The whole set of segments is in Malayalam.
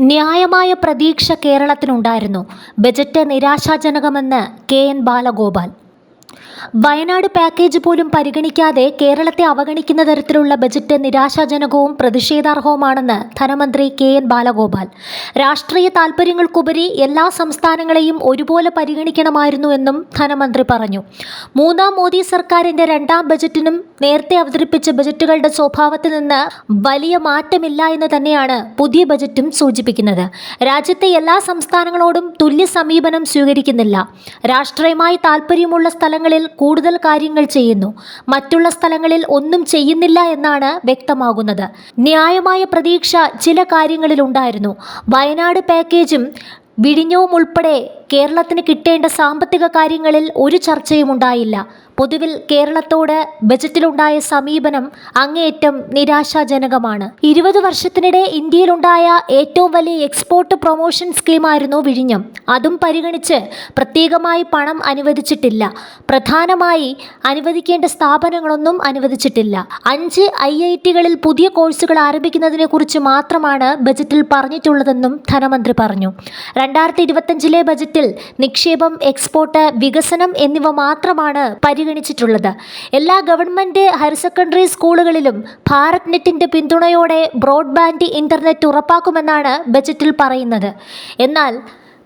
ന്യായമായ പ്രതീക്ഷ കേരളത്തിനുണ്ടായിരുന്നു. Budget നിരാശാജനകമെന്ന് K N Balagopal. Wayanad package പോലും പരിഗണിക്കാതെ കേരളത്തെ അവഗണിക്കുന്ന തരത്തിലുള്ള ബജറ്റ് നിരാശാജനകവും പ്രതിഷേധാർഹവുമാണെന്ന് ധനമന്ത്രി കെ എൻ ബാലഗോപാൽ. രാഷ്ട്രീയ താൽപ്പര്യങ്ങൾക്കുപരി എല്ലാ സംസ്ഥാനങ്ങളെയും ഒരുപോലെ പരിഗണിക്കണമായിരുന്നുവെന്നും ധനമന്ത്രി പറഞ്ഞു. മൂന്നാം മോദി സർക്കാരിന്റെ രണ്ടാം ബജറ്റിനും നേരത്തെ അവതരിപ്പിച്ച ബജറ്റുകളുടെ സ്വഭാവത്തിൽ നിന്ന് വലിയ മാറ്റമില്ല എന്ന് തന്നെയാണ് പുതിയ ബജറ്റും സൂചിപ്പിക്കുന്നത്. രാജ്യത്തെ എല്ലാ സംസ്ഥാനങ്ങളോടും തുല്യ സമീപനം സ്വീകരിക്കുന്നില്ല. രാഷ്ട്രീയമായി താൽപ്പര്യമുള്ള സ്ഥലങ്ങളിൽ കൂടുതൽ കാര്യങ്ങൾ ചെയ്യുന്നു. മറ്റുള്ള സ്ഥലങ്ങളിൽ ഒന്നും ചെയ്യുന്നില്ല എന്നാണ് വ്യക്തമാകുന്നത്. ന്യായമായ പ്രതീക്ഷ ചില കാര്യങ്ങളിലുണ്ടായിരുന്നു. വയനാട് പാക്കേജും വിഴിഞ്ഞവും ഉൾപ്പെടെ കേരളത്തിന് കിട്ടേണ്ട സാമ്പത്തിക കാര്യങ്ങളിൽ ഒരു ചർച്ചയും ഉണ്ടായില്ല പൊതുവിൽ കേരളത്തോട് ബജറ്റിലുണ്ടായ സമീപനം അങ്ങേയറ്റം നിരാശാജനകമാണ്. ഇരുപത് വർഷത്തിനിടെ ഇന്ത്യയിലുണ്ടായ ഏറ്റവും വലിയ എക്സ്പോർട്ട് പ്രൊമോഷൻ സ്കീമായിരുന്നു വിഴിഞ്ഞം. അതും പരിഗണിച്ച് പ്രത്യേകമായി പണം അനുവദിച്ചിട്ടില്ല. പ്രധാനമായി അനുവദിക്കേണ്ട സ്ഥാപനങ്ങളൊന്നും അനുവദിച്ചിട്ടില്ല. അഞ്ച് ഐ ഐ ടികളിൽ പുതിയ കോഴ്സുകൾ ആരംഭിക്കുന്നതിനെക്കുറിച്ച് മാത്രമാണ് ബജറ്റിൽ പറഞ്ഞിട്ടുള്ളതെന്നും ധനമന്ത്രി പറഞ്ഞു. രണ്ടായിരത്തി ഇരുപത്തഞ്ചിലെ ബജറ്റിൽ നിക്ഷേപം എക്സ്പോർട്ട് വികസനം എന്നിവ മാത്രമാണ് പരിഗണിച്ചിട്ടുള്ളത്. എല്ലാ ഗവൺമെന്റ് ഹയർ സെക്കൻഡറി സ്കൂളുകളിലും ഭാരത് നെറ്റിന്റെ പിന്തുണയോടെ ബ്രോഡ്ബാൻഡ് ഇന്റർനെറ്റ് ഉറപ്പാക്കുമെന്നാണ് ബജറ്റിൽ പറയുന്നത്. എന്നാൽ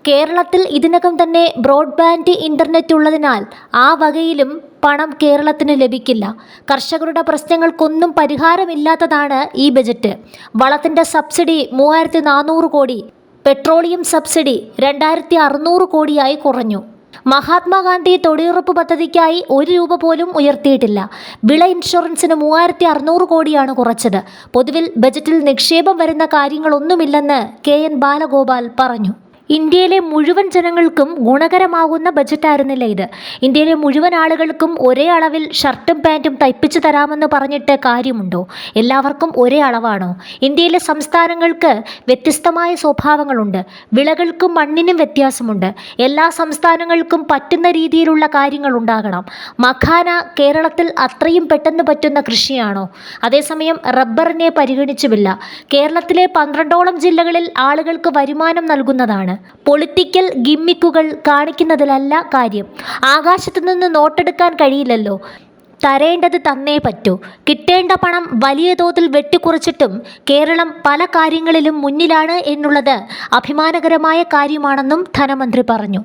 കേരളത്തിൽ ഇതിനകം തന്നെ ബ്രോഡ്ബാൻഡ് ഇന്റർനെറ്റ് ഉള്ളതിനാൽ ആ വകയിലും പണം കേരളത്തിന് ലഭിക്കില്ല. കർഷകരുടെ പ്രശ്നങ്ങൾക്കൊന്നും പരിഹാരമില്ലാത്തതാണ് ഈ ബജറ്റ്. വളത്തിന്റെ സബ്സിഡി മൂവായിരത്തി കോടി പെട്രോളിയം സബ്സിഡി രണ്ടായിരത്തി അറുന്നൂറ് കോടിയായി കുറഞ്ഞു. മഹാത്മാഗാന്ധി തൊഴിലുറപ്പ് പദ്ധതിക്കായി ഒരു രൂപ പോലും ഉയർത്തിയിട്ടില്ല. വിള ഇൻഷുറൻസിന് മൂവായിരത്തി അറുന്നൂറ് കോടിയാണ് കുറച്ചത്. പൊതുവിൽ ബജറ്റിൽ നിക്ഷേപം വരുന്ന കാര്യങ്ങളൊന്നുമില്ലെന്ന് കെ എൻ ബാലഗോപാൽ പറഞ്ഞു. ഇന്ത്യയിലെ മുഴുവൻ ജനങ്ങൾക്കും ഗുണകരമാകുന്ന ബജറ്റായിരുന്നില്ല ഇത്. ഇന്ത്യയിലെ മുഴുവൻ ആളുകൾക്കും ഒരേ അളവിൽ ഷർട്ടും പാന്റും തയ്പ്പിച്ചു തരാമെന്ന് പറഞ്ഞിട്ട് കാര്യമുണ്ടോ? എല്ലാവർക്കും ഒരേ അളവാണോ? ഇന്ത്യയിലെ സംസ്ഥാനങ്ങൾക്ക് വ്യത്യസ്തമായ സ്വഭാവങ്ങളുണ്ട്. വിളകൾക്കും മണ്ണിനും വ്യത്യാസമുണ്ട്. എല്ലാ സംസ്ഥാനങ്ങൾക്കും പറ്റുന്ന രീതിയിലുള്ള കാര്യങ്ങൾ ഉണ്ടാകണം മഖാന കേരളത്തിൽ അത്രയും പെട്ടെന്ന് പറ്റുന്ന കൃഷിയാണോ? അതേസമയം റബ്ബറിനെ പരിഗണിച്ചുമില്ല. കേരളത്തിലെ പന്ത്രണ്ടോളം ജില്ലകളിൽ ആളുകൾക്ക് വരുമാനം നൽകുന്നതാണ്. പൊളിറ്റിക്കൽ ഗിമ്മിക്കുകൾ കാണിക്കുന്നതിലല്ല കാര്യം. ആകാശത്തു നിന്ന് നോട്ടെടുക്കാൻ കഴിയില്ലല്ലോ. തരേണ്ടത് തന്നേ പറ്റൂ. കിട്ടേണ്ട പണം വലിയ തോതിൽ വെട്ടിക്കുറച്ചിട്ടും കേരളം പല കാര്യങ്ങളിലും മുന്നിലാണ് എന്നുള്ളത് അഭിമാനകരമായ കാര്യമാണെന്നും ധനമന്ത്രി പറഞ്ഞു.